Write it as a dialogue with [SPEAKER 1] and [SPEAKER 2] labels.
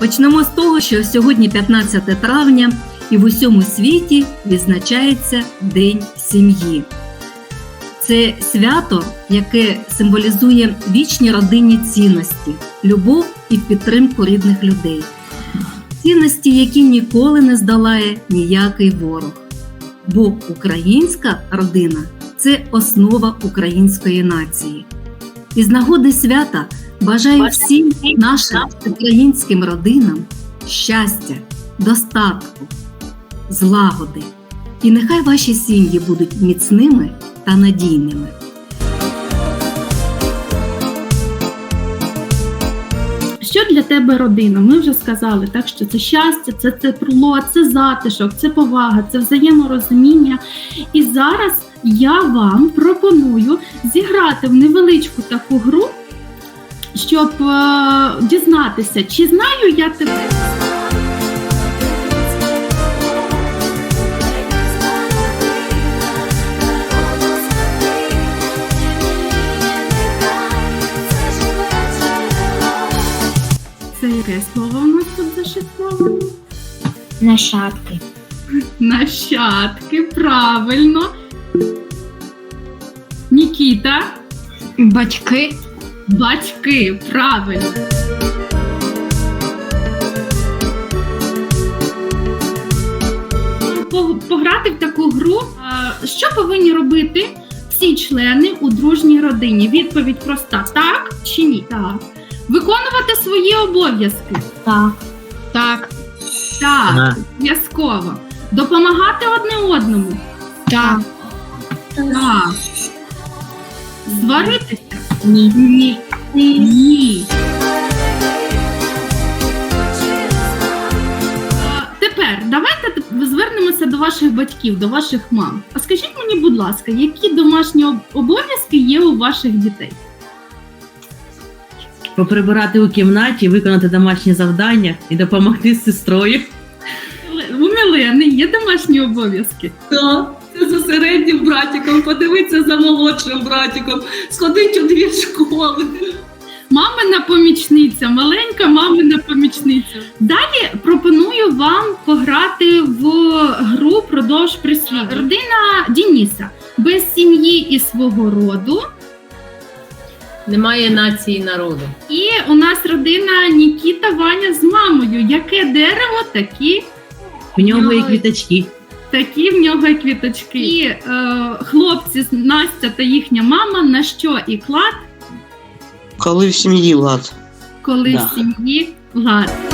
[SPEAKER 1] Почнемо з того, що сьогодні 15 травня і в усьому світі відзначається День сім'ї. Це свято, яке символізує вічні родинні цінності, любов і підтримку рідних людей. Цінності, які ніколи не здолає ніякий ворог. Бо українська родина це основа української нації. Із нагоди свята бажаю всім нашим українським родинам щастя, достатку, злагоди. І нехай ваші сім'ї будуть міцними та надійними.
[SPEAKER 2] Що для тебе родина? Ми вже сказали, так що це щастя, це тепло, це затишок, це повага, це взаєморозуміння. І зараз я вам пропоную зіграти в невеличку таку гру, щоб е, дізнатися, чи знаю я тебе. Це яке слово у нас тут зашифровано?
[SPEAKER 3] Нащадки.
[SPEAKER 2] Нащадки, правильно. Нікіта,
[SPEAKER 3] Батьки.
[SPEAKER 2] Батьки, правильно. Пограти в таку гру. Що повинні робити всі члени у дружній родині? Відповідь проста: так чи ні? Так. Виконувати свої обов'язки.
[SPEAKER 3] Так. Так.
[SPEAKER 2] Так,
[SPEAKER 4] Ага.
[SPEAKER 2] обов'язково. Допомагати одне одному.
[SPEAKER 3] Так.
[SPEAKER 2] Так. Сваритися?
[SPEAKER 3] Ні.
[SPEAKER 2] Ні. Ні. Тепер давайте звернемося до ваших батьків, до ваших мам. А скажіть мені, будь ласка, які домашні обов'язки є у ваших дітей?
[SPEAKER 4] Поприбирати у кімнаті, виконати домашні завдання і допомогти з сестрою.
[SPEAKER 2] У Мілени є домашні обов'язки.
[SPEAKER 5] Так, за середнім братиком, подивитися за молодшим братиком, сходити у дві школи.
[SPEAKER 2] Мамина помічниця, маленька мамина помічниця. Далі пропоную вам пограти в гру продовж прислів. Родина Дініса без сім'ї і свого роду.
[SPEAKER 5] Немає нації народу.
[SPEAKER 2] І у нас родина Нікіта Ваня з мамою. Яке дерево, такі,
[SPEAKER 4] В нього є квіточки.
[SPEAKER 2] Такі в нього квіточки. І е, хлопці Настя та їхня мама на що і клад,
[SPEAKER 6] Коли в сім'ї лад.
[SPEAKER 2] коли
[SPEAKER 4] Да.
[SPEAKER 2] в сім'ї лад.